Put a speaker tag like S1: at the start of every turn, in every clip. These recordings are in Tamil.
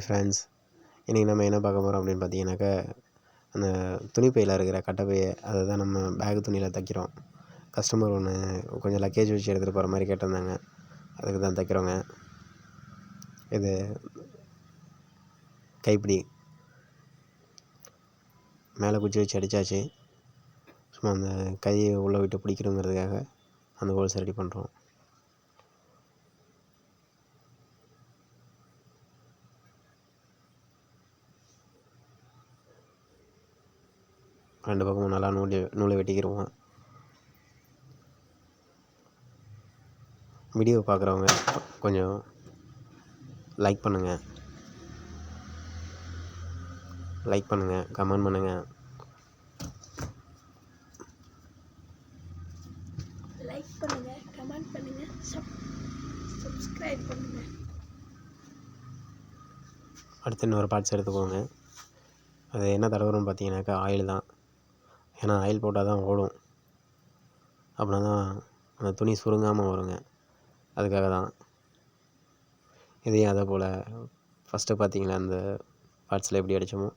S1: ஹாய் ஃப்ரெண்ட்ஸ் இன்றைக்கி நம்ம என்ன பார்க்க போகிறோம் அப்படின்னு பார்த்தீங்கன்னாக்கா அந்த துணிப்பையில் இருக்கிற கட்டைப்பையை அதை தான் நம்ம பேக் துணியில் தைக்கிறோம். கஸ்டமர் ஒன்று கொஞ்சம் லக்கேஜ் வச்சு எடுத்துகிட்டு போகிற மாதிரி கேட்டிருந்தாங்க. அதுக்கு தான் தைக்கிறோங்க. இது கைப்பிடி. மேலே குச்சி வச்சு அடித்தாச்சு சும்மா அந்த கையை உள்ளே விட்டு பிடிக்கணுங்கிறதுக்காக அந்த ஹோல்ஸ் ரெடி பண்ணுறோம் ரெண்டு பக்கமும் நல்லா நூல் நூலை வெட்டிக்கிடுவோம் வீடியோ பார்க்குறவங்க கொஞ்சம் லைக் பண்ணுங்கள் லைக் பண்ணுங்கள் கமெண்ட் பண்ணுங்கள்
S2: லைக் பண்ணுங்க கமெண்ட் பண்ணுங்க சப் சப்ஸ்கிரைப் பண்ணுங்க.
S1: அடுத்து இன்னொரு பார்ட்ஸ் எடுத்துக்கோங்க. அது என்ன தடவுறோம்னு பார்த்தீங்கன்னாக்கா ஆயில் தான். ஏன்னா ஆயில் போட்டால் தான் ஓடும். அப்படின்னா தான் அந்த துணி சுருங்காமல் வருங்க. அதுக்காக தான். இதையும் அதே போல் ஃபஸ்ட்டு பார்த்தீங்களா அந்த பார்ட்ஸில் எப்படி அடித்தோமோ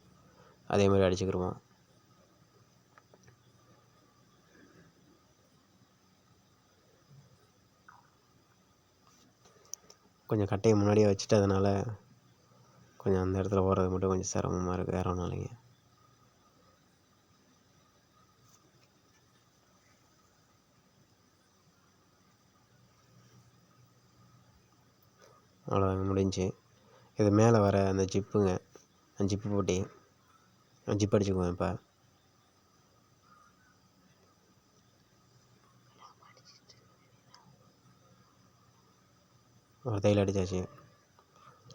S1: அதே மாதிரி அடிச்சுக்கிடுவோம் கொஞ்சம் கட்டையை முன்னாடியே வச்சுட்டு அதனால் கொஞ்சம் அந்த இடத்துல ஓடுறது மட்டும் கொஞ்சம் சிரமமாக இருக்குது வேறு ஒன்றும் இல்லைங்க. அவ்வளோதாங்க முடிஞ்சு. இது மேலே வர அந்த ஜிப்புங்க அந்த ஜிப்பு போட்டி ஜிப் அடிச்சுக்குவோம் இப்போ ஒரு தையல் அடித்தாச்சு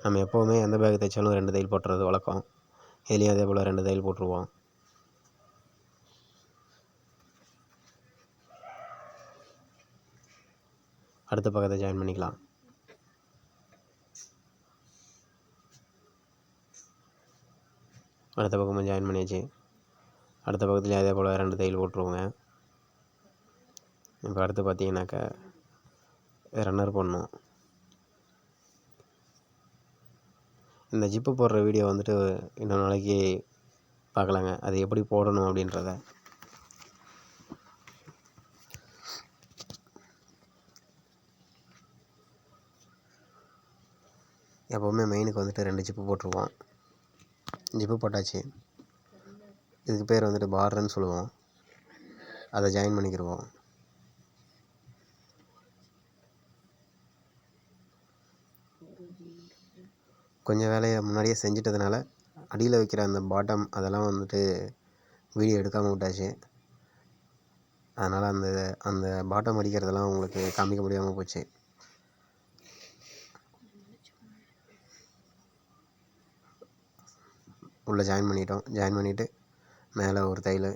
S1: நம்ம எப்போவுமே எந்த பேக் தைச்சாலும் ரெண்டு தையல் போட்டுறது வழக்கம். இதுலேயும் அதே போல் ரெண்டு தையல் போட்டுருவோம். அடுத்த பக்கத்தை ஜாயின் பண்ணிக்கலாம். அடுத்த பக்கமும் ஜாயின் பண்ணியாச்சு அடுத்த பக்கத்துலேயும் அதே போல் ரெண்டு தையல் போட்டுருவோங்க. இப்போ அடுத்து பார்த்தீங்கன்னாக்கா ரன்னர் பண்ணணும் இந்த ஜிப்பு போடுற வீடியோ வந்துட்டு இன்னொரு நாளைக்கு பார்க்கலாங்க அது எப்படி போடணும் அப்படின்றத. எப்போவுமே மெயினுக்கு வந்துட்டு ரெண்டு ஜிப்பு போட்டுருவோம். ஜிப்பு போட்டாச்சு. இதுக்கு பேர் வந்துட்டு பார்டர்னு சொல்லுவோம். அதை ஜாயின் பண்ணிக்கிடுவோம் கொஞ்சம் வேலையை முன்னாடியே செஞ்சிட்டதுனால அடியில் வைக்கிற அந்த பாட்டம் அதெல்லாம் வந்துட்டு வீடியோ எடுக்காமல் விட்டாச்சு. அதனால் அந்த அந்த பாட்டம் அடிக்கிறதெல்லாம் உங்களுக்கு காமிக்க முடியாமல் போச்சு. உள்ளே ஜாயின் பண்ணிட்டோம். ஜாயின் பண்ணிவிட்டு மேலே ஒரு தையல்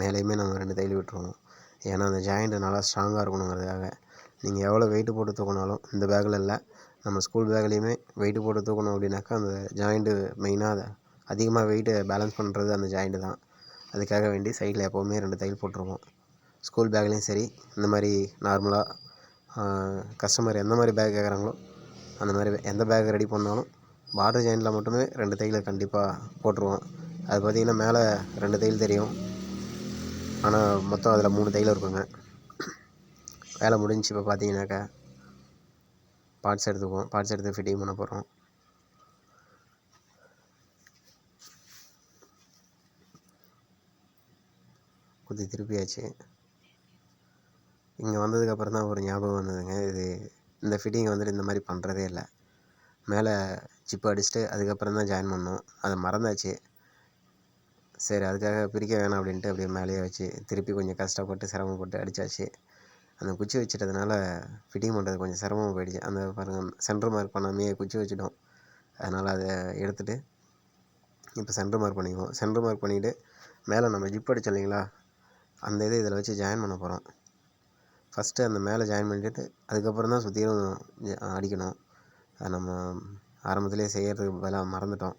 S1: மேலேயுமே நம்ம ரெண்டு தையல் விட்டுருவோம். ஏன்னா அந்த ஜாயிண்ட்டு நல்லா ஸ்ட்ராங்காக இருக்கணுங்கிறதுக்காக. நீங்கள் எவ்வளோ வெயிட்டு போட்டு தூக்கினாலும் இந்த பேக்கில் இல்லை. நம்ம ஸ்கூல் பேக்லேயுமே வெயிட்டு போட்டு தூக்கணும் அப்படின்னாக்கா அந்த ஜாயிண்ட்டு மெயினாக அதை அதிகமாக வெயிட்டை பேலன்ஸ் பண்ணுறது அந்த ஜாயிண்ட்டு தான். அதுக்காக வேண்டி சைடில் எப்போவுமே ரெண்டு தையல் போட்டிருவோம். ஸ்கூல் பேக்லேயும் சரி இந்த மாதிரி நார்மலாக கஸ்டமர் எந்த மாதிரி பேக் கேட்குறாங்களோ அந்த மாதிரி எந்த பேக் ரெடி பண்ணாலும் பார்டர் ஜாயிண்டில் மட்டுமே ரெண்டு தையலை கண்டிப்பாக போட்டுருவோம் அது பார்த்திங்கன்னா மேலே ரெண்டு தையல் தெரியும். ஆனால் மொத்தம் அதில் மூணு தையல் இருக்குங்க. வேலை முடிஞ்சு இப்போ பார்த்தீங்கன்னாக்கா பார்ட்ஸ் எடுத்துக்குவோம். பார்ட்ஸ் எடுத்து ஃபிட்டிங் பண்ண போகிறோம். குத்தி திருப்பியாச்சு. இங்கே வந்ததுக்கப்புறம் தான் ஒரு ஞாபகம் வந்ததுங்க. இது இந்த ஃபிட்டிங்கை வந்துட்டு இந்த மாதிரி பண்ணுறதே இல்லை. மேலே ஜிப் அடிச்சுட்டு அதுக்கப்புறம் தான் ஜாயின் பண்ணோம். அதை மறந்தாச்சு. சரி அதுக்காக பிரிக்க வேணாம் அப்படின்ட்டு அப்படியே மேலேயே வச்சு திருப்பி கொஞ்சம் கஷ்டப்பட்டு சிரமப்பட்டு அடித்தாச்சு அந்த குச்சி வச்சிட்டதுனால ஃபிட்டிங் பண்ணுறது கொஞ்சம் சிரமமாக போயிடுச்சு. அந்த பாருங்கள் சென்டர் மார்க் பண்ணாமையே குச்சி வச்சிட்டோம். அதனால் அதை எடுத்துகிட்டு இப்போ சென்டர் மார்க் பண்ணிக்குவோம். சென்டர் மார்க் பண்ணிவிட்டு மேலே நம்ம ஜிப் அடிச்சோம் இல்லைங்களா? அந்த இதை இதில் வச்சு ஜாயின் பண்ண போகிறோம் ஃபஸ்ட்டு அந்த மேலே ஜாயின் பண்ணிவிட்டு அதுக்கப்புறம் தான் சுற்றிலும் அடிக்கணும். அது நம்ம ஆரம்பத்துலேயே செய்கிறதுக்கு பதிலாக மறந்துட்டோம்.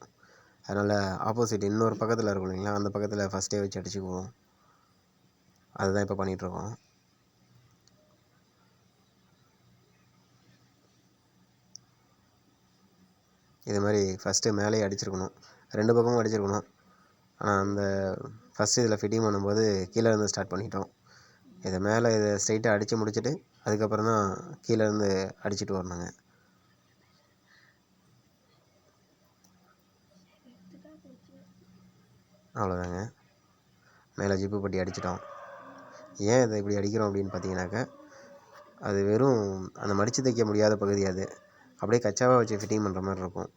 S1: அதனால் ஆப்போசிட் இன்னொரு பக்கத்தில் இருக்கும் இல்லைங்களா? அந்த பக்கத்தில் ஃபஸ்ட்டே வச்சு அடிச்சுக்குவோம். அதுதான் இப்போ பண்ணிகிட்ருக்கோம் இது மாதிரி ஃபஸ்ட்டு மேலேயே அடிச்சிருக்கணும். ரெண்டு பக்கமும் அடிச்சிருக்கணும். ஆனால் அந்த ஃபஸ்ட்டு இதில் ஃபிட்டிங் பண்ணும்போது கீழே இருந்து ஸ்டார்ட் பண்ணிட்டோம். இதை மேலே இதை ஸ்ட்ரைட்டாக அடித்து முடிச்சுட்டு அதுக்கப்புறம் தான் கீழே இருந்து அடிச்சிட்டு வரணுங்க. அவ்வளோதாங்க. மேலே ஜிப்பு பட்டி அடிச்சிட்டோம். ஏன் இதை இப்படி அடிக்கிறோம் அப்படின்னு பார்த்தீங்கன்னாக்கா அது வெறும் அந்த மடித்து தைக்க முடியாத பகுதி அது. அப்படியே கச்சாவாக வச்சு ஃபிட்டிங் பண்ணுற மாதிரி இருக்கும்.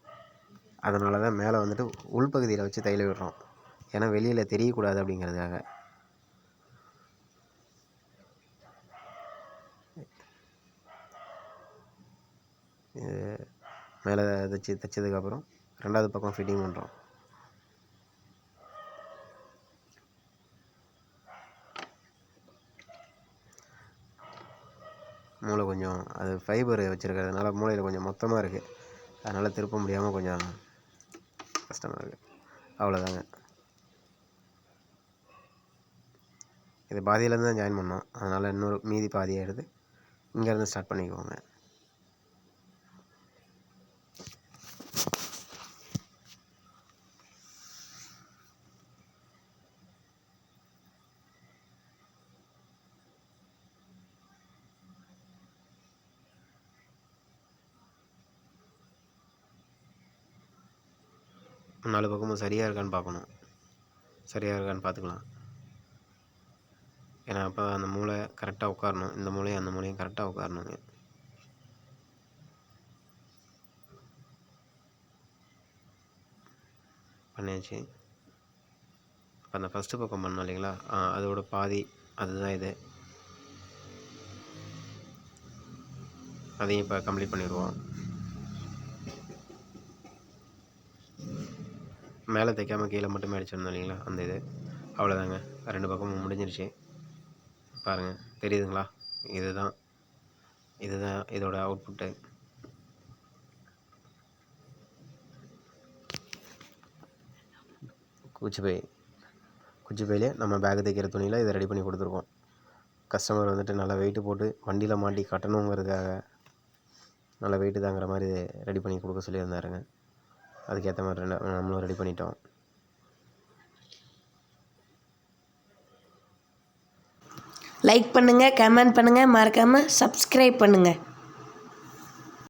S1: அதனால தான் மேலே வந்துட்டு உள்பகுதியில் வச்சு தையல் விடுறோம். ஏன்னா வெளியில் தெரியக்கூடாது அப்படிங்கிறதுக்காக. மேலே தைச்சி தைச்சதுக்கப்புறம் ரெண்டாவது பக்கம் ஃபிட்டிங் பண்ணுறோம் மூளை கொஞ்சம் அது ஃபைபர் வச்சுருக்கிறதுனால மூளையில் கொஞ்சம் மொத்தமாக இருக்குது அதனால் திருப்ப முடியாமல் கொஞ்சம் கஷ்டமாக இருக்குது அவ்வளோதாங்க இது பாதியிலேருந்து தான் ஜாயின் பண்ணோம். அதனால் இன்னொரு மீதி பாதியை எடுத்து இங்கேருந்து ஸ்டார்ட் பண்ணிக்குவோங்க. நாலு பக்கமும் சரியாக இருக்கான்னு பார்க்கணும். சரியாக இருக்கான்னு பார்த்துக்கலாம். ஏன்னா அப்போ அந்த மூளை கரெக்டாக உட்காரணும். இந்த மூலையும் அந்த மூலையும் கரெக்டாக உட்காரணுங்க. பண்ணியாச்சு. இப்போ அந்த ஃபஸ்ட்டு பக்கம் பண்ணோம் இல்லைங்களா? ஆ, அதோட பாதி அதுதான் இது. அதையும் இப்போ கம்ப்ளீட் பண்ணிடுவோம். மேலே தைக்காமல் கீழே மட்டுமே அடிச்சிருந்தோம் இல்லைங்களா? அந்த இது. அவ்வளோதாங்க. ரெண்டு பக்கமும் முடிஞ்சிருச்சு. பாருங்கள் தெரியுதுங்களா? இதுதான். இதுதான் இதோட அவுட்புட்டு குச்சிப்பை. குச்சிப்பையிலே நம்ம பேக் தைக்கிற துணியில் இதை ரெடி பண்ணி கொடுத்துருக்கோம். கஸ்டமர் வந்துட்டு நல்லா வெயிட்டு போட்டு வண்டியில் மாட்டி கட்டணுங்கிறதுக்காக நல்லா வெயிட்டு தாங்குற மாதிரி ரெடி பண்ணி கொடுக்க சொல்லியிருந்தாருங்க. அதுக்கேற்ற மாதிரி ரெண்டு- நம்மளும் ரெடி பண்ணிட்டோம்.
S2: லைக் பண்ணுங்கள் கமெண்ட் பண்ணுங்கள் மறக்காமல் சப்ஸ்கிரைப் பண்ணுங்கள்